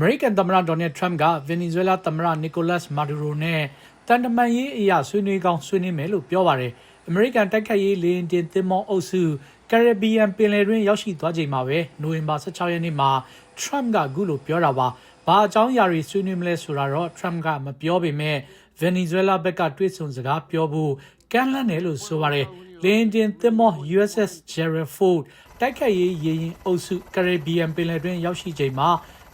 မေရိကန်သမ္မတဒေါ်နယ်ထရမ့်ကဗင်နီဇွဲလားသမ္မတနီကိုလတ်မာဒူရိုနဲ့တန်တမန်ရေးအရာဆွေးနွေးကောင်းဆွေးနွေးမယ်လို့ပြောပါတယ်။အမေရိကန်တိုက်ခိုက်ရေးလေယာဉ်တင်သင်္ဘောအုပ်စုကရေဘီယံပင်လယ်တွင်းရောက်ရှိသွားချိန်မှာပဲနိုဝင်ဘာ16ရက်နေ့မှာထရမ့်ကအခုလိုပြောတာပါ။ဘာအကြောင်းအရာတွေဆွေးနွေးမလဲဆိုတာတော့ထရမ့်ကမပြောပေမဲ့ဗင်နီဇွဲလားဘက်ကတွေးဆုံစကားပြောဖို့ကမ်းလှမ်းတယ်လို့ဆိုပါတယ်။လေယာဉ်တင်သင်္ဘော USS Gerald Ford တိုက်ခိုက်ရေးရေရင်အုပ်စုကရေဘီယံပင်လယ်တွင်းရောက်ရှိချိန်မှာ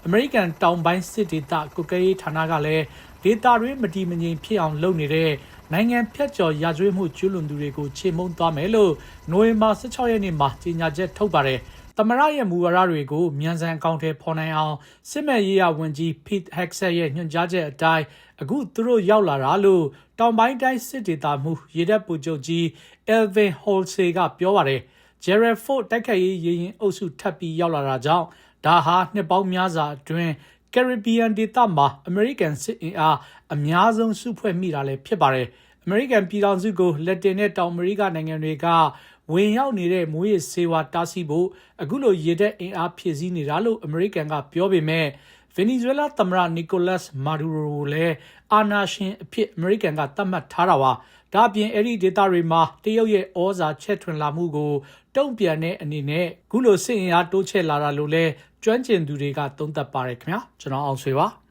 အမေရိကန်တောင်ပိုင်းစစ်ဒေသကုကရေးဌာနကလည်းဒေတာတွင်းမတည်မငြိမ်ဖြစ်အောင်လုပ်နေတဲ့နိုင်ငံဖြတ်ကျော်ရာဇဝတ်မှုကျူးလွန်သူတွေကိုချေမှုန်းသွားမယ်လို့နိုဝင်ဘာ16ရက်နေ့မှာကြေညာချက်ထုတ်ပါတယ်။သမရရဲ့မူဝါဒတွေကိုမြန်ဆန်အကောင့်ထဲပေါ်နိုင်အောင်စစ်မဲ့ရေးရဝန်ကြီး Pete Hegseth ရဲ့ညွှန်ကြားချက်အတိုင်းအခုသူတို့ရောက်လာတာလို့တောင်ပိုင်းတိုင်းစစ်ဒေသမှုရေတပ်ပူချုပ်ကြီး Elvin Holsey ကပြောပါတယ်။ Gerald Ford တိုက်ခိုက်ရေးရေရင်အုပ်စုထပ်ပြီးရောက်လာတာကြောင့်ဒါဟာနှစ်ပေါင်းများစွာအတွင်းကယ်ရီဘီယံဒေသမှာအမေရိကန်စစ်အင်အားအများဆုံးစုဖွဲ့မိတာလည်းဖြစ်ပါတယ်။အမေရိကန်ပြည်ထောင်စုကိုလက်တင်နဲ့တောင်အမေရိကနိုင်ငံတွေကဝင်ရောက်နေတဲ့မွေးရစေဝါတားဆီးဖို့အခုလိုရေတပ်အင်အားဖြည့်ဆည်းနေတာလို့အမေရိကန်ကပြောပေမဲ့ ဗင်နီဇွဲလားသမ္မတနီကိုလတ်မာဒူရိုကိုလည်းအာနာရှင်အဖြစ်အမေရိကန်ကသတ်မှတ်ထားတာပါ။ဒါ့အပြင်အဲ့ဒီဒေသတွေမှာတရုတ်ရဲ့ဩဇာချက်ထွင်လာမှုကိုတုံ့ပြန်တဲ့အနေနဲ့ခုလိုစစ်အင်အားတိုးချဲ့လာတာလို့လည်းကျွမ်းကျင်သူတွေကသုံးသပ်ပါတယ်ခင်ဗျာကျွန်တော်အောင်ဆွေပါ။